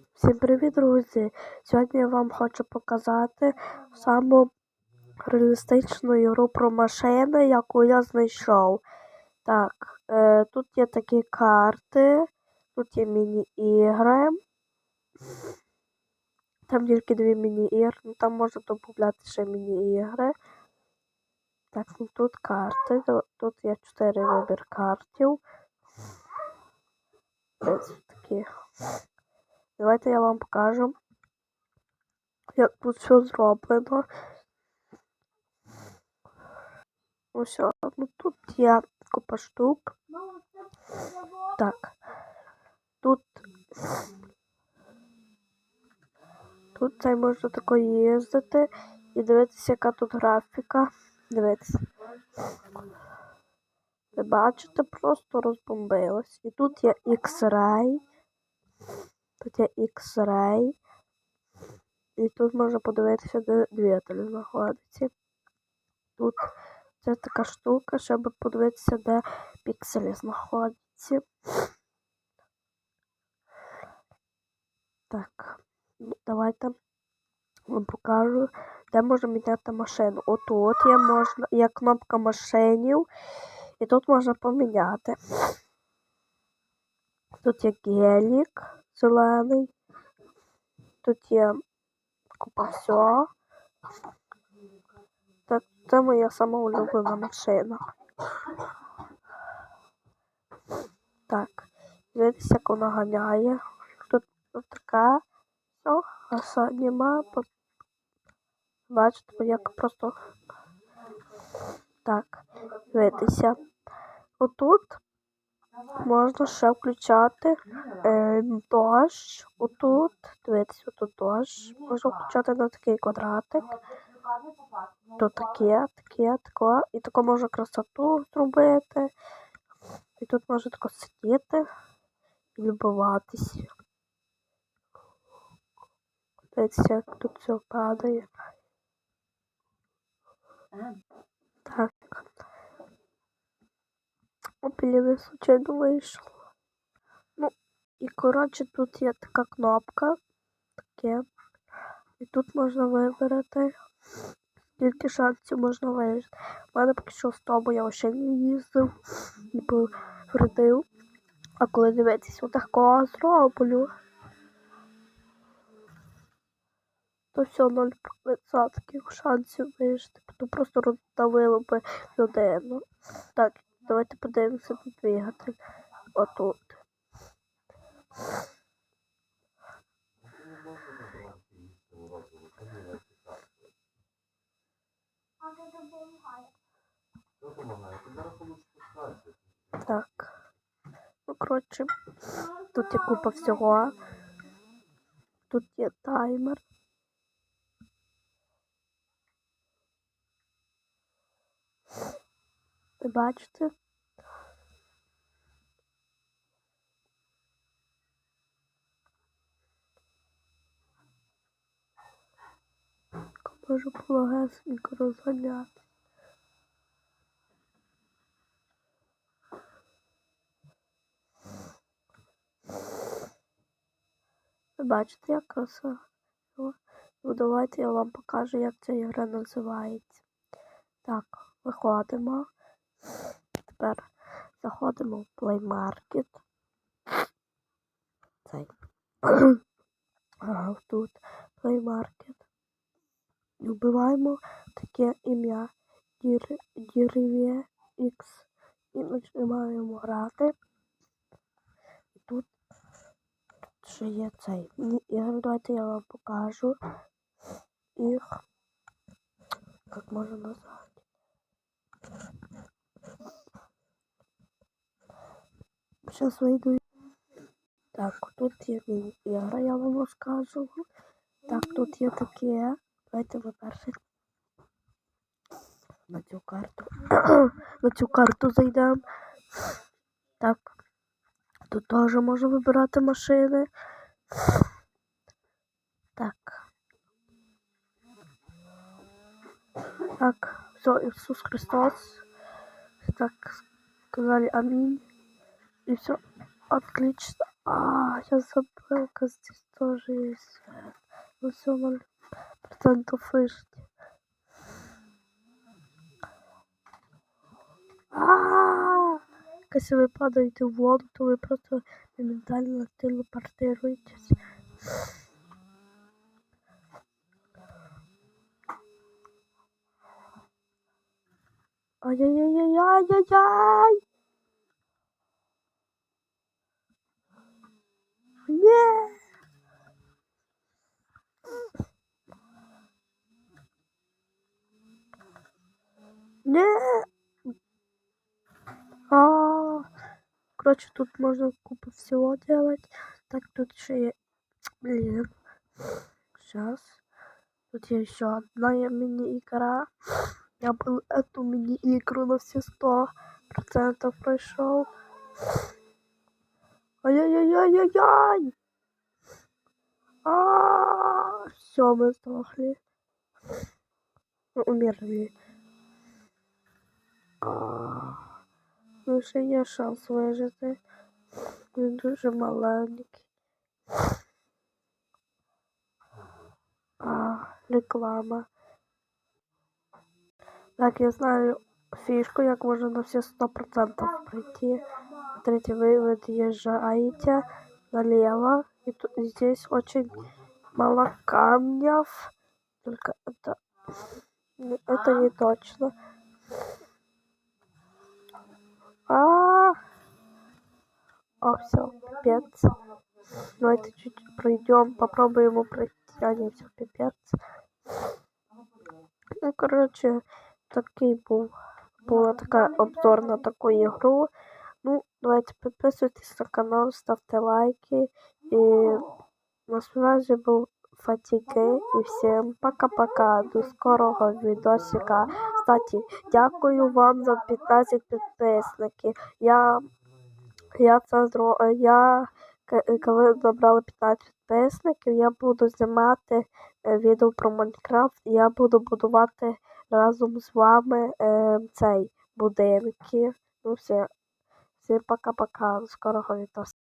Всім привіт, друзі! Сьогодні я вам хочу показати саму реалістичну ігру про машини, яку я знайшов. Так, е, тут є такі карти, тут є міні-ігри. Там тільки дві міні-ігри, ну там можна додати ще міні-ігри. Так, ну тут карти. Тут є чотири вибір картів. Ось такі. Давайте я вам покажу, як тут все зроблено. Ось, ну тут є купа штук. Так. Тут. Тут це можна тако їздити і дивитися, яка тут графіка. Дивіться. Ви бачите, просто розбомбилось. І тут є X-Ray. Тут є X-Ray. І тут можна подивитися, де двигатель знаходиться. Тут це така штука, щоб подивитися, де пікселі знаходяться. Так, давайте вам покажу, де можна міняти машину. Отут є можна, є кнопка машинів, і тут можна поміняти. Тут є гелік зелений. Тут є купа всього. Так, це моя сама улюблена машина. Так, дивіться, як вона ганяє. Тут, така. Гаса нема. По- Бачите, як просто. Так, дивіться. Отут можна ще включати е, дощ. Отут, дивіться, отут дощ. Можна включати на такий квадратик. То таке, таке, таке. І тако можна красоту зробити. І тут можна тако сидіти і любуватися. Дивіться, як тут все падає. Так. Блін, я случайно вийшов. Ну, і коротше, тут є така кнопка. Таке. І тут можна вибрати. Скільки шансів можна вижити. У мене поки що 100, бо я взагалі не їздив, не повредив. А коли дивитися отакого зроблю, то все 0% шансів вижити. То просто роздавило би людину. Так, давайте подивимося на двигатель. Отут. Так. Ну, коротше, тут є купа всього. Тут є таймер. Ви бачите? Можу пологесенько розганяти. Ви бачите, як краса? Ну, давайте я вам покажу, як ця ігра називається. Так, виходимо. Тепер заходимо в Play Market. Цей. Ага, тут Play Market. Вбиваємо таке ім'я Дірвє X. І починаємо грати. І тут ще є цей. Ні, давайте я вам покажу їх. Як можна назвати? Зараз вийду. Так, тут є міні-ігра, я вам розкажу. Так, тут є таке. Давайте ви перший на цю карту. на цю карту зайдемо. Так. Тут теж можна вибирати машини. Так. Так, все, Иисус Христос. Так, сказали аминь. И все отлично. А, сейчас забылка здесь тоже есть. Ну все, ноль процентов вышли. А, Если вы падаете в воду, то вы просто моментально телепортируетесь. Ай-яй-яй-яй-яй-яй-яй! Нет! Нет! А, короче, тут можно купу всего делать. Так, тут еще и... Блин. Сейчас. Тут есть еще одна мини-игра. Я был эту мини-игру на все сто процентов прошел. Ай-яй-яй-яй-яй-яй! А, все, мы сдохли. Умерли. А, Ну, ще є шанс вижити. Він дуже маленький. А, реклама. Так, я знаю фишку, як можна на все 100% пройти. Смотрите, вы выезжаете налево, и тут, здесь очень мало камнев. Только это, это не точно. А, О, все, пипец. Давайте чуть пройдем, попробуем его пройти. А, не, все, пипец. Ну, короче, такий був. Була така обзор на таку ігру. Давайте підписуйтесь на канал, ставте лайки. І на связи був Фатіки. І всім пока-пока. До скорого відосика. Кстати, дякую вам за 15 підписників. Я, я це зро... Коли набрали 15 підписників, я буду знімати е, відео про Майнкрафт. Я буду будувати разом з вами е, цей будинки. Ну, все. Всім пока-пока. До скорого відосика.